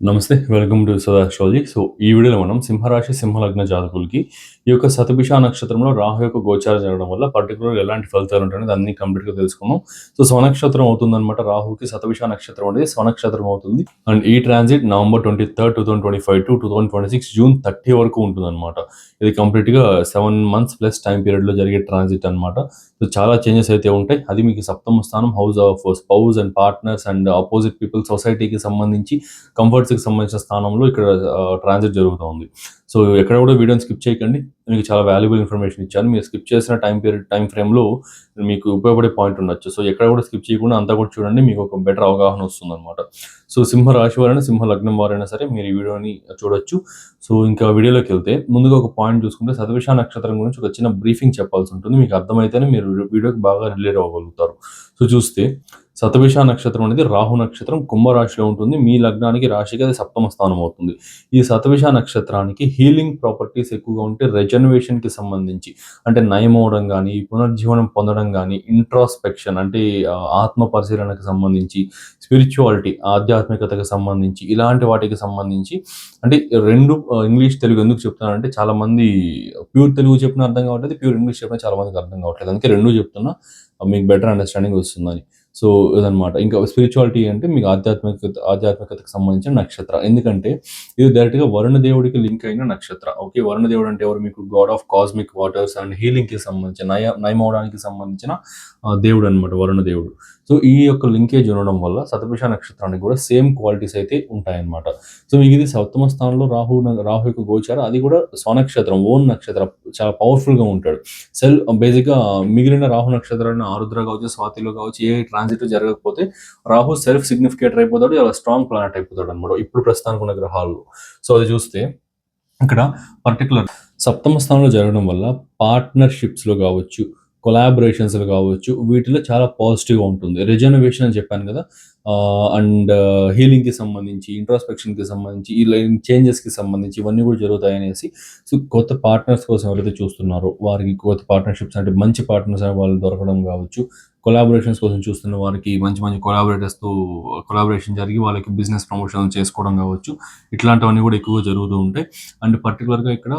నమస్తే welcome to సదాస్ట్రాలజీ so ఈ వీడియోలో మనం సింహరాశి సింహలగ్న జాతకులకి ఈ యొక్క సతభిష నక్షత్రంలో రాహు యొక్క గోచారం జరగడం వల్ల పర్టికులర్ ఎలాంటి ఫలితాలు ఉంటాయని అన్ని కంప్లీట్గా తెలుసుకుందాం. సో స్వనక్షత్రం అవుతుందన్నమాట. రాహుకి సతభిష నక్షత్రం అనేది స్వనక్షత్రం అవుతుంది. అండ్ ఈ transit November twenty third two thousand twenty five to two thousand twenty six June thirty వరకు ఉంటుందన్నమాట. ఇది కంప్లీట్గా సెవెన్ మంత్స్ ప్లస్ టైం పీరియడ్లో జరిగే ట్రాన్సిట్ అనమాట సో చాలా చేంజెస్ అయితే ఉంటాయి. అది మీకు సప్తమ స్థానం house of spouse and partners and opposite people సొసైటీకి సంబంధించి కంఫర్ట్ కి సంబంధించిన స్థానంలో ఇక్కడ ట్రాన్సిట్ జరుగుతూ ఉంది. సో ఎక్కడ కూడా వీడియోని స్కిప్ చేయకండి. మీకు చాలా వాల్యుబుల్ ఇన్ఫర్మేషన్ ఇచ్చాను. మీరు స్కిప్ చేసిన టైం పీరియడ్ టైం ఫ్రేమ్లో మీకు ఉపయోగపడే పాయింట్ ఉండొచ్చు. సో ఎక్కడ కూడా స్కిప్ చేయకుండా అంతా కూడా చూడండి. మీకు ఒక బెటర్ అవగాహన వస్తుంది అనమాట సో సింహ రాశి వారైనా సింహ లగ్నం వారైనా సరే మీరు ఈ వీడియోని చూడొచ్చు. సో ఇంకా వీడియోలోకి వెళ్తే ముందుగా ఒక పాయింట్ చూసుకుంటే సతవిష నక్షత్రం గురించి ఒక చిన్న బ్రీఫింగ్ చెప్పాల్సి ఉంటుంది. మీకు అర్థమైతేనే మీరు వీడియోకి బాగా రిలేట్ అవ్వగలుగుతారు. సో చూస్తే శతభిష నక్షత్రం అనేది రాహు నక్షత్రం కుంభరాశిలో ఉంటుంది. మీ లగ్నానికి రాశికి అది సప్తమ స్థానం అవుతుంది. ఈ శతభిష నక్షత్రానికి హీలింగ్ ప్రాపర్టీస్ ఎక్కువగా ఉంటే రెజనవేషన్కి సంబంధించి అంటే నయం కానీ పునర్జీవనం పొందడం కానీ ఇంట్రాస్పెక్షన్ అంటే ఆత్మ పరిశీలనకు సంబంధించి స్పిరిచువాలిటీ ఆధ్యాత్మికతకు సంబంధించి ఇలాంటి వాటికి సంబంధించి అంటే రెండు ఇంగ్లీష్ తెలుగు ఎందుకు చెప్తున్నానంటే చాలామంది ప్యూర్ తెలుగు చెప్పిన అర్థం కావట్లేదు ప్యూర్ ఇంగ్లీష్ చెప్పిన చాలామందికి అర్థం కావట్లేదు. అందుకే రెండు చెప్తున్నా మీకు బెటర్ అండర్స్టాండింగ్ వస్తుందని. సో ఇదనమాట ఇంకా స్పిరిచువాలిటీ అంటే మీకు ఆధ్యాత్మికత ఆధ్యాత్మికతకు సంబంధించిన నక్షత్ర. ఎందుకంటే ఇది డైరెక్ట్గా వరుణ దేవుడికి లింక్ అయిన నక్షత్ర. ఓకే వరుణ దేవుడు అంటే ఎవరు? మీకు god of cosmic waters and హీలింగ్కి సంబంధించిన నయ నయమవడానికి సంబంధించిన దేవుడు అనమాట వరుణ దేవుడు. సో ఈ యొక్క లింకేజ్ ఉండడం వల్ల శతభిష నక్షత్రానికి కూడా సేమ్ క్వాలిటీస్ అయితే ఉంటాయన్నమాట. సో మీకు ఇది సప్తమ స్థానంలో రాహు రాహు యొక్క గోచారం అది కూడా స్వనక్షత్రం ఓన్ నక్షత్రం చాలా పవర్ఫుల్గా ఉంటాడు. సెల్ బేసిక్గా మిగిలిన రాహు నక్షత్రాన్ని ఆరుద్ర కావచ్చు స్వాతిలో కావచ్చు ఏ ట్రాన్సిట్ జరగకపోతే రాహు సెల్ఫ్ సిగ్నిఫికేటర్ అయిపోతాడు చాలా స్ట్రాంగ్ ప్లానెట్ అయిపోతాడు అనమాట ఇప్పుడు ప్రస్తుతానికి ఉన్న గ్రహాల్లో. సో అది చూస్తే ఇక్కడ పర్టికులర్ సప్తమ స్థానంలో జరగడం వల్ల పార్ట్నర్షిప్స్లో కావచ్చు కొలాబరేషన్స్ కావచ్చు వీటిలో చాలా పాజిటివ్గా ఉంటుంది. రిజర్వేషన్ అని చెప్పాను కదా అండ్ హీలింగ్కి సంబంధించి ఇంట్రాస్పెక్షన్కి సంబంధించి ఇలా చేంజెస్కి సంబంధించి ఇవన్నీ కూడా జరుగుతాయి అనేసి సో కొత్త పార్ట్నర్స్ కోసం ఎవరైతే చూస్తున్నారో వారికి కొత్త పార్ట్నర్షిప్స్ అంటే మంచి పార్ట్నర్స్ వాళ్ళు దొరకడం కావచ్చు కొలాబరేషన్స్ కోసం చూస్తున్న వారికి మంచి మంచి కొలాబరేటర్స్తో తో కొలాబరేషన్ జరిగి వాళ్ళకి బిజినెస్ ప్రమోషన్ చేసుకోవడం కావచ్చు ఇట్లాంటివన్నీ కూడా ఎక్కువగా జరుగుతూ ఉంటాయి. అండ్ పర్టికులర్గా ఇక్కడ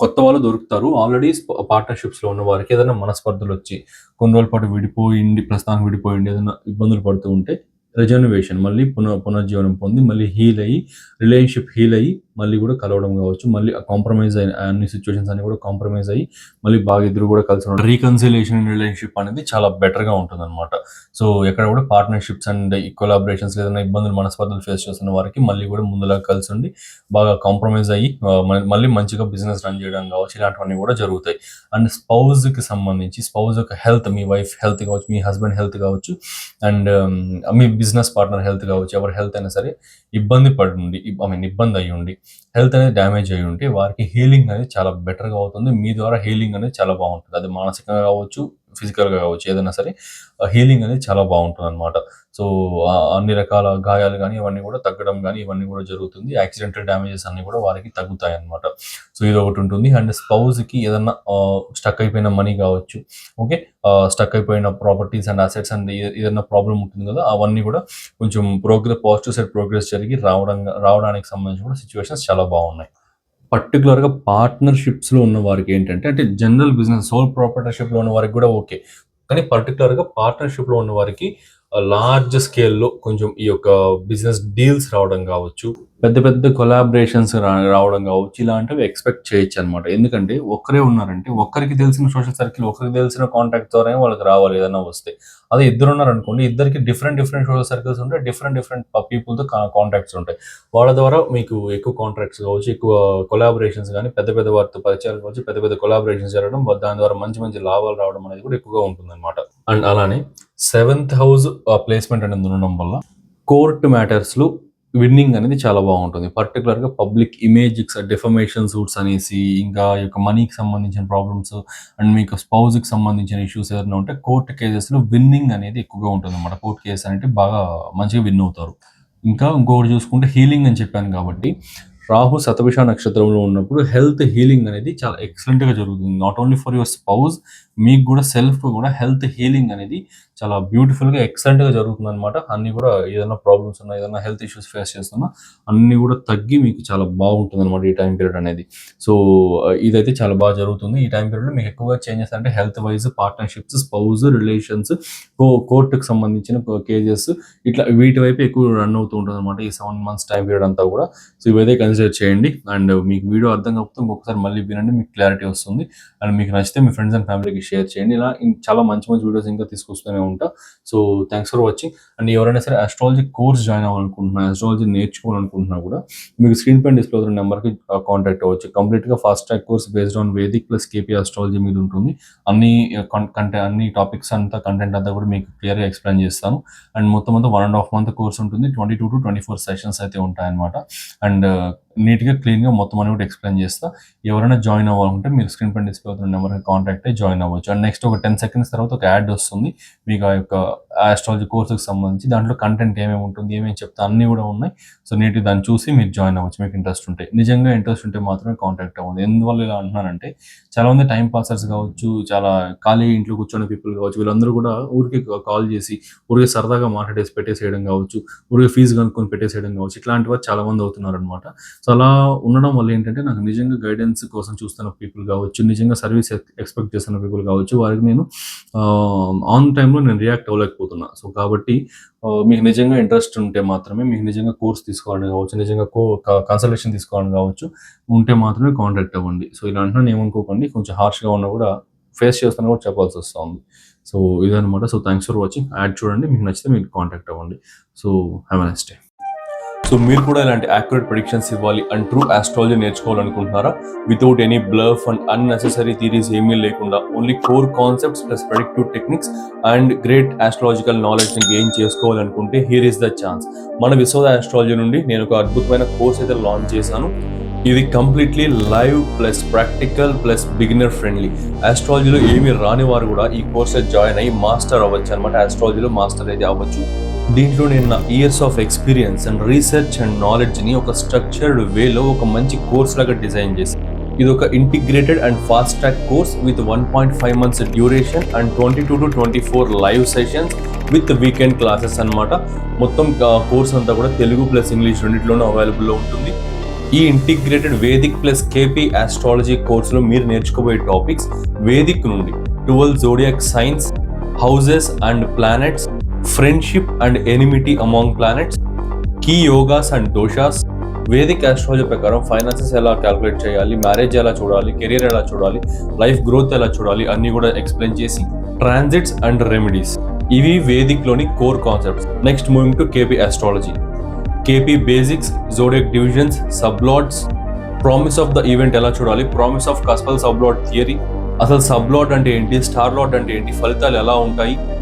కొత్త వాళ్ళు దొరుకుతారు. ఆల్రెడీ పార్ట్నర్షిప్స్లో ఉన్న వారికి ఏదైనా మనస్పర్ధలు వచ్చి కొన్ని రోజుల పాటు విడిపోయింది ప్రస్తుతానికి విడిపోయింది ఏదైనా ఇబ్బందులు పడుతూ ఉంటే రిజర్వేషన్ మళ్ళీ పునః పునర్జీవనం పొంది మళ్ళీ హీల్ అయ్యి రిలేషన్షిప్ హీల్ అయ్యి మళ్ళీ కూడా కలవడం కావచ్చు మళ్ళీ కాంప్రమైజ్ అయిన అన్ని సిచ్యువేషన్స్ అన్ని కూడా కాంప్రమైజ్ అయ్యి మళ్ళీ బాగా ఇద్దరు కూడా కలిసి ఉండడం. రీకన్సిలేషన్ ఇన్ రిలేషన్షిప్ అనేది చాలా బెటర్గా ఉంటుంది అనమాట సో ఎక్కడ కూడా పార్ట్నర్షిప్స్ అండ్ కొలాబరేషన్స్ ఏదైనా ఇబ్బందులు మనస్పర్ధలు ఫేస్ చేస్తున్న వారికి మళ్ళీ కూడా ముందులా కలిసి ఉండి బాగా కాంప్రమైజ్ అయ్యి మళ్ళీ మంచిగా బిజినెస్ రన్ చేయడం కావచ్చు ఇలాంటివన్నీ కూడా జరుగుతాయి. అండ్ స్పౌజ్కి సంబంధించి స్పౌజ్ యొక్క హెల్త్ మీ వైఫ్ హెల్త్ కావచ్చు మీ హస్బెండ్ హెల్త్ కావచ్చు అండ్ um, మీ బిజినెస్ పార్ట్నర్ హెల్త్ కావచ్చు ఎవరి హెల్త్ అయినా సరే ఇబ్బంది పడి ఉండి ఐ మీన్ ఇబ్బంది అయ్యి ఉండి హెల్త్ అనేది డ్యామేజ్ అయ్యి ఉంటే వారికి హీలింగ్ అనేది చాలా బెటర్గా అవుతుంది. మీ ద్వారా హీలింగ్ అనేది చాలా బాగుంటుంది. అది మానసికంగా కావచ్చు ఫిజికల్గా కావచ్చు ఏదైనా సరే హీలింగ్ అనేది చాలా బాగుంటుంది అనమాట సో అన్ని రకాల గాయాలు కానీ ఇవన్నీ కూడా తగ్గడం కానీ ఇవన్నీ కూడా జరుగుతుంది. యాక్సిడెంటల్ డ్యామేజెస్ అన్ని కూడా వారికి తగ్గుతాయి అనమాట సో ఇది ఒకటి ఉంటుంది. అండ్ స్పౌజ్కి ఏదన్నా స్టక్ అయిపోయిన మనీ కావచ్చు ఓకే? స్టక్ అయిపోయిన ప్రాపర్టీస్ అండ్ అసెట్స్ అండ్ ఏదైనా ప్రాబ్లం ఉంటుంది కదా అవన్నీ కూడా కొంచెం ప్రోగ్రెస్ పాజిటివ్ సైడ్ ప్రోగ్రెస్ జరిగి రావడం రావడానికి సంబంధించి కూడా సిచ్యువేషన్స్ చాలా బాగున్నాయి. పర్టికులర్గా పార్ట్నర్షిప్స్లో ఉన్న వారికి ఏంటంటే అంటే జనరల్ బిజినెస్ సోల్ ప్రాపర్టర్షిప్లో ఉన్న వారికి కూడా ఓకే. కానీ పర్టికులర్గా పార్ట్నర్షిప్లో ఉన్న వారికి లార్జ్ స్కేల్లో కొంచెం ఈ యొక్క బిజినెస్ డీల్స్ రావడం కావచ్చు. పెద్ద పెద్ద కొలాబరేషన్స్ రావడం కావచ్చు ఇలాంటివి ఎక్స్పెక్ట్ చేయొచ్చు అనమాట ఎందుకంటే ఒక్కరే ఉన్నారంటే ఒక్కరికి తెలిసిన సోషల్ సర్కిల్ ఒకరికి తెలిసిన కాంటాక్ట్ ద్వారా వాళ్ళకి రావాలి ఏదైనా వస్తే. అదే ఇద్దరు ఉన్నారనుకోండి ఇద్దరికి డిఫరెంట్ డిఫరెంట్ సోషల్ సర్కిల్స్ ఉంటాయి డిఫరెంట్ డిఫరెంట్ పీపుల్తో కాంటాక్ట్స్ ఉంటాయి. వాళ్ళ ద్వారా మీకు ఎక్కువ కాంట్రాక్ట్స్ కావచ్చు ఎక్కువ కొలాబరేషన్స్ కానీ పెద్ద పెద్ద వారితో పరిచయాలు కావచ్చు పెద్ద పెద్ద కొలాబరేషన్స్ జరగడం దాని ద్వారా మంచి మంచి లాభాలు రావడం అనేది కూడా ఎక్కువగా ఉంటుంది అనమాట అండ్ అలానే సెవెంత్ హౌస్ ప్లేస్మెంట్ అనేది ఉండడం వల్ల కోర్ట్ మ్యాటర్స్లో విన్నింగ్ అనేది చాలా బాగుంటుంది. పర్టికులర్గా పబ్లిక్ ఇమేజ్ డిఫమేషన్ సూట్స్ అనేసి ఇంకా ఈ యొక్క మనీకి సంబంధించిన ప్రాబ్లమ్స్ అండ్ మీకు స్పౌజ్కి సంబంధించిన ఇష్యూస్ ఏదైనా ఉంటే కోర్టు కేసెస్లో విన్నింగ్ అనేది ఎక్కువగా ఉంటుంది అన్నమాట కోర్టు కేసు అంటే బాగా మంచిగా విన్ అవుతారు. ఇంకా ఇంకొకటి చూసుకుంటే హీలింగ్ అని చెప్పాను కాబట్టి రాహు శతభిష నక్షత్రంలో ఉన్నప్పుడు హెల్త్ హీలింగ్ అనేది చాలా ఎక్సలెంట్గా జరుగుతుంది. Not only for your spouse మీకు కూడా సెల్ఫ్ కూడా హెల్త్ హీలింగ్ అనేది చాలా బ్యూటిఫుల్గా ఎక్సలెంట్గా జరుగుతుంది అనమాట అన్ని కూడా ఏదైనా ప్రాబ్లమ్స్ ఉన్నా ఏదైనా హెల్త్ ఇష్యూస్ ఫేస్ చేస్తున్నా అన్ని కూడా తగ్గి మీకు చాలా బాగుంటుంది అనమాట ఈ టైం పీరియడ్ అనేది. సో uh, ఇదైతే చాలా బాగా జరుగుతుంది. ఈ టైం పీరియడ్ మీకు ఎక్కువగా చేంజెస్ అంటే health wise partnerships spouse relations కో కోర్టుకు సంబంధించిన కేజెస్ ఇట్లా వీటి వైపు ఎక్కువ రన్ అవుతూ ఉంటుంది అనమాట ఈ సెవెన్ మంత్స్ టైం పీరియడ్ అంతా కూడా. సో ఇవైతే కన్సిడర్ చేయండి. అండ్ మీకు వీడియో అర్థం కాకపోతే ఇంకొకసారి మళ్ళీ వినండి మీకు క్లారిటీ వస్తుంది. అండ్ మీకు నచ్చితే మీ ఫ్రెండ్స్ అండ్ ఫ్యామిలీకి షేర్ చేయండి. ఇలా చాలా మంచి మంచి వీడియోస్ ఇంకా తీసుకొస్తూనే ఉంటా. So thanks for watching and ఎవరైనా సరే అస్ట్రాలజీ కోర్స్ జాయిన్ అవ్వాలనుకుంటున్నా అస్ట్రాలజీ నేర్చుకోవాలనుకుంటున్నా కూడా మీకు స్క్రీన్ పైన డిస్ప్లే ఉన్న నెంబర్కి కాంటాక్ట్ అవ్వచ్చు. కంప్లీట్గా fast track course based on Vedic plus KP astrology మీద ఉంటుంది. అన్ని కంటెంట్ అన్ని టాపిక్స్ అంతా కంటెంట్ అంతా కూడా మీకు క్లియర్గా ఎక్స్ప్లెయిన్ చేస్తాను. అండ్ మొత్తం అంతా one and half month course ఉంటుంది. Twenty two to twenty four sessions అయితే ఉంటాయన్నమాట. అండ్ నీట్గా క్లీన్గా మొత్తం అని కూడా ఎక్స్ప్లెయిన్ చేస్తా. ఎవరైనా జాయిన్ అవ్వాలంటే మీరు స్క్రీన్ పైన డిస్ప్లే అవుతున్న నెంబర్కి కాంటాక్ట్ అయ్యి జాయిన్ అవ్వచ్చు. అండ్ నెక్స్ట్ ఒక టెన్ సెకండ్స్ తర్వాత ఒక యాడ్ వస్తుంది. మీకు ఆ యొక్క ఆస్ట్రాలజీ కోర్సుకి సంబంధించి దాంట్లో కంటెంట్ ఏమేమి ఉంటుంది ఏమేమి చెప్తా అన్నీ కూడా ఉన్నాయి. సో నీట్గా దాన్ని చూసి మీరు జాయిన్ అవ్వచ్చు. మీకు ఇంట్రెస్ట్ ఉంటే. నిజంగా ఇంట్రెస్ట్ ఉంటే మాత్రమే కాంటాక్ట్ అవ్వండి. ఎందువల్ల ఇలా అంటున్నానంటే చాలా మంది టైం పాసర్స్ కావచ్చు చాలా ఖాళీ ఇంట్లో కూర్చొని పీపుల్ కావచ్చు వీళ్ళందరూ కూడా ఊరికి కాల్ చేసి ఊరికి సరదాగా మాట్లాడేసి పెట్టేసేయడం కావచ్చు ఊరికి ఫీజు కనుక్కొని పెట్టేసేయడం కావచ్చు ఇట్లాంటి వారు చాలా మంది అవుతున్నారు అనమాట సో అలా ఉండడం వల్ల ఏంటంటే నాకు నిజంగా గైడెన్స్ కోసం చూస్తున్న పీపుల్ కావచ్చు నిజంగా సర్వీస్ ఎక్స్పెక్ట్ చేస్తున్న పీపుల్ కావచ్చు వారికి నేను ఆన్ టైంలో నేను రియాక్ట్ అవ్వలేకపోతున్నా. సో కాబట్టి మీకు నిజంగా ఇంట్రెస్ట్ ఉంటే మాత్రమే మీకు నిజంగా కోర్స్ తీసుకోవాలని కావచ్చు నిజంగా కో కన్సల్టేషన్ తీసుకోవాలని కావచ్చు ఉంటే మాత్రమే కాంటాక్ట్ అవ్వండి. సో ఇలా అంటున్నా ఏమనుకోకండి కొంచెం హార్ష్గా ఉన్నా కూడా ఫేస్ చేస్తున్నా కూడా చెప్పాల్సి వస్తుంది. సో ఇదనమాట so thanks for watching ad చూడండి మీకు నచ్చితే మీరు కాంటాక్ట్ అవ్వండి. So have next day so మీరు కూడా ఇలాంటి యాక్యురేట్ ప్రిడిక్షన్స్ ఇవ్వాలి and true astrology నేర్చుకోవాలనుకుంటున్నారా? Without any bluff and unnecessary theories ఏమీ లేకుండా only core concepts plus predictive techniques and great astrological నాలెడ్జ్ని గెయిన్ చేసుకోవాలనుకుంటే హియర్ ఇస్ ద ఛాన్స్ మన విశ్వద ఆస్ట్రాలజీ నుండి నేను ఒక అద్భుతమైన కోర్స్ అయితే లాంచ్ చేశాను. ఇది completely live plus practical plus beginner friendly ఆస్ట్రాలజీలో ఏమి రాని వారు కూడా ఈ కోర్స్ జాయిన్ అయ్యి మాస్టర్ అవ్వచ్చు అనమాట ఆస్ట్రాలజీలో మాస్టర్ అయితే అవ్వచ్చు. దీంట్లో నేను నా years of experience and research and నాలెడ్జ్ని ఒక స్ట్రక్చర్డ్ వేలో ఒక మంచి కోర్స్ లాగా డిజైన్ చేసి ఇది ఒక integrated and fast track course with one point five months duration and twenty two to twenty four live sessions with weekend classes అన్నమాట. మొత్తం కోర్స్ అంతా కూడా తెలుగు ప్లస్ ఇంగ్లీష్ రెండింటిలోనూ అవైలబుల్లో ఉంటుంది. ఈ integrated Vedic plus KP astrology కోర్సులో మీరు నేర్చుకోబోయే టాపిక్స్ వేదిక్ నుండి. Twelve zodiac signs houses and planets friendship and enmity among planets key yogas and doshas Vedic astrology ప్రకారం ఫైనాన్సెస్ ఎలా క్యాలిక్యులేట్ చేయాలి మ్యారేజ్ ఎలా చూడాలి కెరీర్ ఎలా చూడాలి లైఫ్ గ్రోత్ ఎలా చూడాలి అన్ని కూడా ఎక్స్ప్లెయిన్ చేసి ట్రాన్సిట్స్ అండ్ రెమెడీస్ ఇవి వేదిక్లోని core concepts next moving to KP astrology KP basics zodiac divisions sub lords promise of the event ఎలా చూడాలి promise of cuspal sub lord theory అసలు సబ్లాట్ అంటే ఏంటి స్టార్ లాట్ అంటే ఏంటి ఫలితాలు ఎలా ఉంటాయి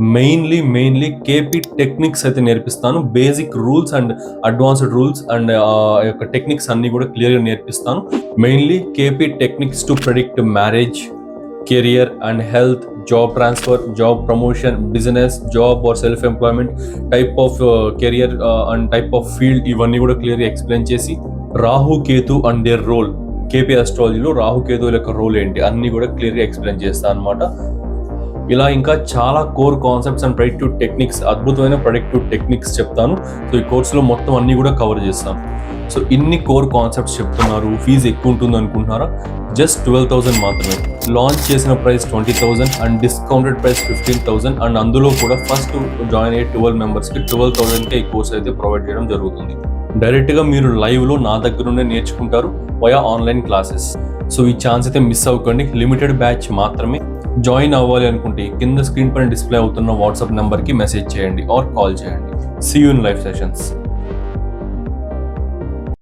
మెయిన్లీ మెయిన్లీ కేపీ టెక్నిక్స్ అయితే నేర్పిస్తాను. Basic rules and advanced rules and యొక్క టెక్నిక్స్ అన్ని కూడా క్లియర్గా నేర్పిస్తాను. Mainly KP techniques to predict marriage career and health job transfer job promotion business job or self employment type of career and type of field ఇవన్నీ కూడా క్లియర్గా explain చేసి Rahu Ketu and their role KP అస్ట్రాలజీలో రాహుకేతువుల యొక్క role ఏంటి? అన్ని కూడా క్లియర్గా ఎక్స్ప్లెయిన్ చేస్తాను అనమాట ఇలా ఇంకా చాలా core concepts and productive techniques అద్భుతమైన ప్రొడక్టివ్ టెక్నిక్స్ చెప్తాను. సో ఈ కోర్సులో మొత్తం అన్ని కూడా కవర్ చేస్తాను. సో ఇన్ని కోర్ కాన్సెప్ట్స్ చెప్తున్నారు. ఫీజు ఎక్కువ ఉంటుంది అనుకుంటున్నారా? జస్ట్ ట్వెల్వ్ థౌసండ్ మాత్రమే. లాంచ్ చేసిన price twenty thousand and discounted price fifteen thousand and అందులో కూడా ఫస్ట్ జాయిన్ అయ్యే ట్వెల్వ్ మెంబర్స్కి ట్వెల్వ్ థౌసండ్కే ఈ కోర్స్ అయితే ప్రొవైడ్ చేయడం జరుగుతుంది. డైరెక్ట్గా మీరు లైవ్లో నా దగ్గర నుండే నేర్చుకుంటారు వయా ఆన్లైన్ క్లాసెస్ సో ఈ ఛాన్స్ అయితే మిస్ అవ్వకండి. లిమిటెడ్ బ్యాచ్ మాత్రమే. జాయిన్ అవ్వాలి అనుకుంటే కింద స్క్రీన్ పైన డిస్ప్లే అవుతున్న వాట్సాప్ నెంబర్కి మెసేజ్ చేయండి ఆర్ కాల్ చేయండి. See you in live sessions